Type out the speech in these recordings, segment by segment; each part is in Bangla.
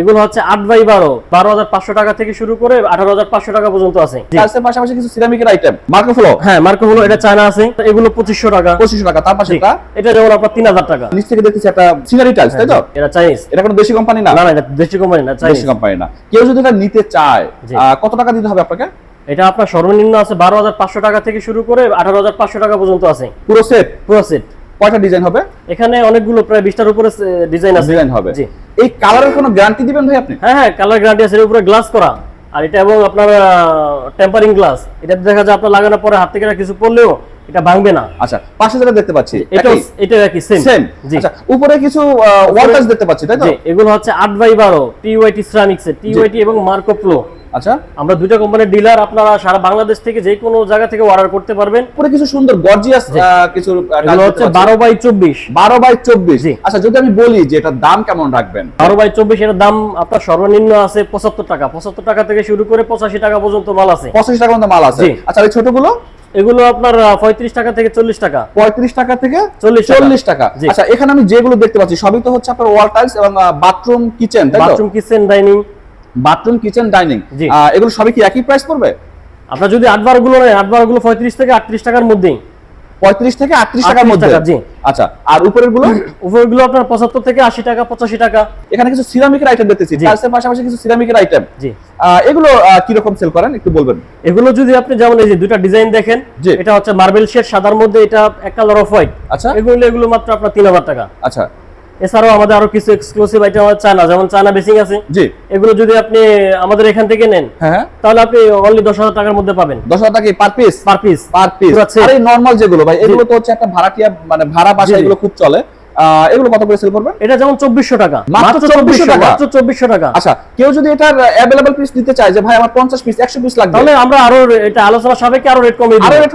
এগুলো হচ্ছে আট বাই বারো। বারো হাজার পাঁচশো টাকা থেকে শুরু করে আঠারো হাজার পাঁচশো টাকা পর্যন্ত আছে। পাশাপাশি কিছু সিরামিকের আইটেম মার্কোফ্লো হ্যাঁ মার্কো হলো এটা চায়না আছে। এগুলো পঁচিশশো টাকা। পঁচিশশো টাকা। তার পাশে এটা যেমন আপনার তিন হাজার টাকা। নিচ থেকে দেখতেছি একটা সিনারি টাইলস তাই তো? এটা চাইনিজ এটা কোনো দেশি কোম্পানি না? না এটা দেশি কোম্পানি না চাইনিজ দেশি কোম্পানি না। কেউ যদি এটা নিতে চায় কত টাকা দিতে হবে আপনাকে? এটা আপনার সর্বনিম্ন আছে বারো হাজার পাঁচশো টাকা থেকে শুরু করে আঠারো হাজার পাঁচশো টাকা পর্যন্ত আছে। পুরো সেট পুরো সেট কয়টা ডিজাইন হবে? এখানে অনেকগুলো প্রায় বিশটার উপরে ডিজাইন আছে। ডিজাইন হবে। জি। এই কালারের কোনো গ্যারান্টি দিবেন ভাই আপনি? হ্যাঁ হ্যাঁ কালার গ্যারান্টি আছে এর উপরে গ্লাস করা। আর এটা এবং আপনার টেম্পারিং গ্লাস এটা দেখা যায় আপনার লাগানোর পরে হাত থেকে কিছু পড়লেও এটা ভাঙবে না। আচ্ছা পাশে যেটা দেখতে পাচ্ছি এটা এটা কি সেম সেম জি। আচ্ছা উপরে কিছু টাচ দেখতে পাচ্ছি তাই তো? এগুলো হচ্ছে আট বাই বারো টিওয়াইটি সিরামিক্স টিওয়াইটি এবং মার্কো প্লো আচ্ছা আমরা দুইটা কোম্পানির ডিলার আপনারা সারা বাংলাদেশ থেকে যে কোনো জায়গা থেকে অর্ডার করতে পারবেন। উপরে কিছু সুন্দর গর্জিয়াস কিছু হচ্ছে বারো বাই চব্বিশ। বারো বাই চব্বিশ। আচ্ছা যদি আমি বলি যে এটার দাম কেমন রাখবেন? বারো বাই চব্বিশ এর দাম আপনার সর্বনিম্ন আছে পঁচাত্তর টাকা। পঁচাত্তর টাকা থেকে শুরু করে পঁচাশি টাকা পর্যন্ত মাল আছে। পঁচাশি টাকার মতো মাল আছে। আচ্ছা এই ছোটগুলো? এগুলো আপনার পঁয়ত্রিশ টাকা থেকে চল্লিশ টাকা। পঁয়ত্রিশ টাকা থেকে 40 টাকা। চল্লিশ টাকা। আচ্ছা এখানে আমি যেগুলো দেখতে পাচ্ছি সবই তো হচ্ছে আপনার ওয়াল টাইলস এবং bathroom kitchen bathroom kitchen dining bathroom kitchen dining. এগুলো সবই কি একই প্রাইস পড়বে? আপনার যদি আট বারগুলো নেয় আট বারগুলো পঁয়ত্রিশ থেকে আটত্রিশ টাকার মধ্যেই। পঁয়ত্রিশ থেকে আটত্রিশ টাকার মধ্যে? জি। আচ্ছা আর উপরেরগুলো? উপরগুলো আপনার পঁচাত্তর থেকে আশি টাকা পঁচাশি টাকা। এখানে কিছু সিরামিকের আইটেম দেখতেছি। টাইলসের পাশাপাশি কিছু সিরামিকের আইটেম জি। এগুলো কীরকম সেল করেন? একটু বলবেন। এগুলো যদি আপনি যেমন এই যে দুটা ডিজাইন দেখেন। এটা হচ্ছে মার্বেল শেড সাদার মধ্যে এটা এক কালার অফ হোয়াইট আচ্ছা। এগুলো এগুলো মাত্র আপনার তিন হাজার টাকা। আচ্ছা। এছাড়াও আমাদের আরও কিছু এক্সক্লুসিভ আইটেম আছে চায়না যেমন চায়না বেসিং আছে। জি। এগুলো যদি আপনি আমাদের এখান থেকে নেন হ্যাঁ হ্যাঁ। তাহলে আপনি অনলি দশ হাজার টাকার মধ্যে পাবেন। দশ হাজার টাকা per piece per piece per piece আরে নর্মাল যেগুলো ভাই এগুলো তো হচ্ছে একটা ভাড়াটিয়া মানে ভাড়া বাসা। এগুলো খুব চলে। এগুলো কত করে সেল করবেন? এটা যেমন চব্বিশশো টাকা। মাত্র 2400 টাকা? মাত্র চব্বিশশো টাকা। আচ্ছা কেউ যদি এটার পিস নিতে চায় যে ভাই আমার পঞ্চাশ পিস একশো পিস লাগবে। তাহলে আমরা আরও এটা আলোচনা সাপেক্ষে আরও রেট কমিয়ে আরও রেট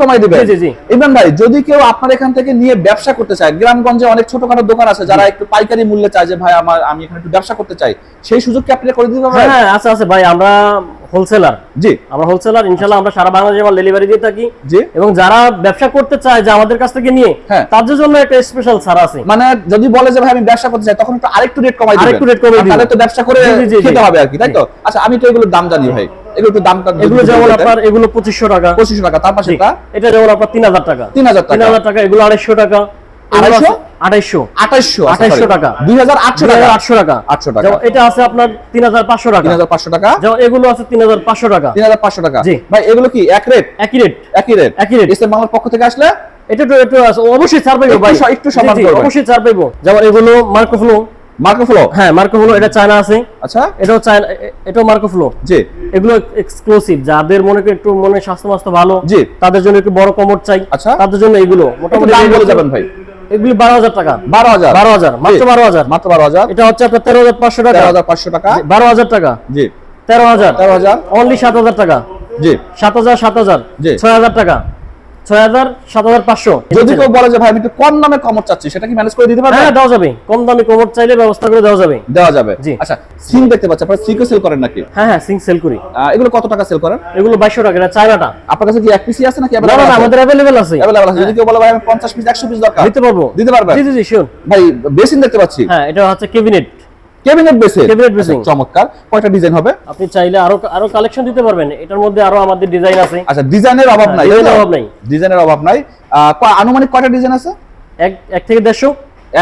জি জি ইমরান ভাই যদি কেউ আপনার এখান থেকে নিয়ে ব্যবসা করতে চায় গ্রামগঞ্জে অনেক ছোটখাটো দোকান আছে যারা একটু পাইকারি মূল্যে চায় যে ভাই আমার আমি এখানে একটু ব্যবসা করতে চাই সেই সুযোগ কি আপনি করে দিতে পারবেন? হ্যাঁ আছে আছে ভাই আমরা হোলসেলার জি। আমরা হোলসেলার ইনশাল্লাহ আমরা সারা বাংলাদেশে মাল ডেলিভারি দিয়ে থাকি। জি। এবং যারা ব্যবসা করতে চায় যে আমাদের কাছ থেকে নিয়ে হ্যাঁ। তাদের জন্য একটা স্পেশাল ছাড় আছে। মানে যদি বলে যে ভাই আমি ব্যবসা করতে চাই তখন একটু আরেকটু রেট কমাই দিবেন। আরেকটু rate কমাই দিবেন। তাহলে তো ব্যবসা করে খেতে হবে আর কি তাই তো? আচ্ছা আমি তো এগুলোর দাম জানি ভাই। এগুলো একটু দামটা এগুলো যেমন আপনার এগুলো পঁচিশশো টাকা। পঁচিশশো টাকা তার পাশে এটা যেমন আপনার তিন হাজার টাকা। তিন হাজার তিন টাকা হাজার টাকা এগুলো আড়াইশো টাকা। আড়াইশো? আড়াইশো? আঠাইশশো 2800 টাকা। দুই হাজার আটশো দুই টাকা আটশো টাকা। আটশো টাকা। এটা আছে আপনার তিন হাজার পাঁচশো টাকা। তিন হাজার পাঁচশো টাকা। যেমন এগুলো আছে তিন হাজার পাঁচশো টাকা। তিন হাজার পাঁচশো টাকা। জি। ভাই এগুলো কি? এক রেট? একই রেট। একই রেট? একই রেট। এস বাংলার পক্ষ থেকে আসলে? এটা একটু অবশ্যই ছাড় পাইবো ভাই। একটু সম্মান জি, জি, অবশ্যই ছাড় পাইবো। যেমন এগুলো মার্কো ফ্লো। হ্যাঁ মার্কো এটা চায়না আছে। আচ্ছা। এটাও চায়না এটাও মার্কো ফ্লো। জি। এগুলো এক্সক্লুসিভ যাদের মনে একটু মনে স্বাস্থ্য ভালো জি। তাদের জন্য একটু বড় কমর চাই। আচ্ছা। তাদের জন্য এগুলো। মোটামুটি দাম বলে যাবেন ভাই। এগুলি বারো হাজার টাকা। বারো হাজার। বারো হাজার মাত্র বারো হাজার। মাত্র বারো হাজার। এটা হচ্ছে আপনার তেরো হাজার পাঁচশো টাকা। হাজার পাঁচশো টাকা। বারো হাজার টাকা। জি। তেরো হাজার। তেরো হাজার। অনলি সাত হাজার টাকা। জি। সাত হাজার সাত হাজার। জি। ছয় হাজার টাকা। ছয় হাজার সাত হাজার পাঁচশো। যদি কেউ বলে যে ভাই আমি একটু কম দামে কমর চাচ্ছি সেটা কি ম্যানেজ করে দিতে পারবেন হ্যাঁ দেওয়া যাবে। কম দামে কোমর চাইলে ব্যবস্থা করে দেওয়া যাবে। দেওয়া যাবে। জি। আচ্ছা সিং দেখতে পাচ্ছি আপনারা সেল করেন নাকি? হ্যাঁ হ্যাঁ সিং সেল করি। এগুলো কত টাকা সেল করেন? এগুলো বাইশশো টাকা এটা চায়নাটা। আপনার কাছে কি এক পিসি আছে নাকি না না, না আমাদের অ্যাভেলেবেল আছে। অ্যাভেলেবল আছে। যদি কেউ বলে ভাই আমি পঞ্চাশ পিস একশো পিস দরকার। দিতে পারব। দিতে পারবেন? জি জি জি শিওর ভাই বেসিন দেখতে পাচ্ছি। হ্যাঁ এটা হচ্ছে cabinet cabinet basin Cabinet basin। চমৎকার। কয়টা ডিজাইন হবে? আপনি চাইলে আরও আরও কালেকশন দিতে পারবেন। এটার মধ্যে আরও আমাদের ডিজাইন আছে। আচ্ছা ডিজাইনের অভাব নাই অভাব নাই। ডিজাইনের অভাব নাই। আনুমানিক কয়টা ডিজাইন আছে? এক এক থেকে দেড়শো।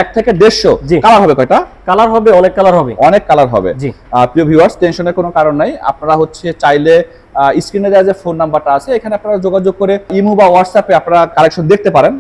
এক থেকে দেড়শো? কালার হবে কয়টা? কালার হবে অনেক কালার হবে। অনেক কালার হবে। প্রিয় ভিউয়ার্স টেনশনের কোনো কারণ নাই। আপনারা হচ্ছে চাইলে স্ক্রিনে দেওয়া যে ফোন নাম্বারটা আছে এখানে আপনারা যোগাযোগ করে ইমো বা হোয়াটসঅ্যাপে আপনারা কালেকশন দেখতে পারেন।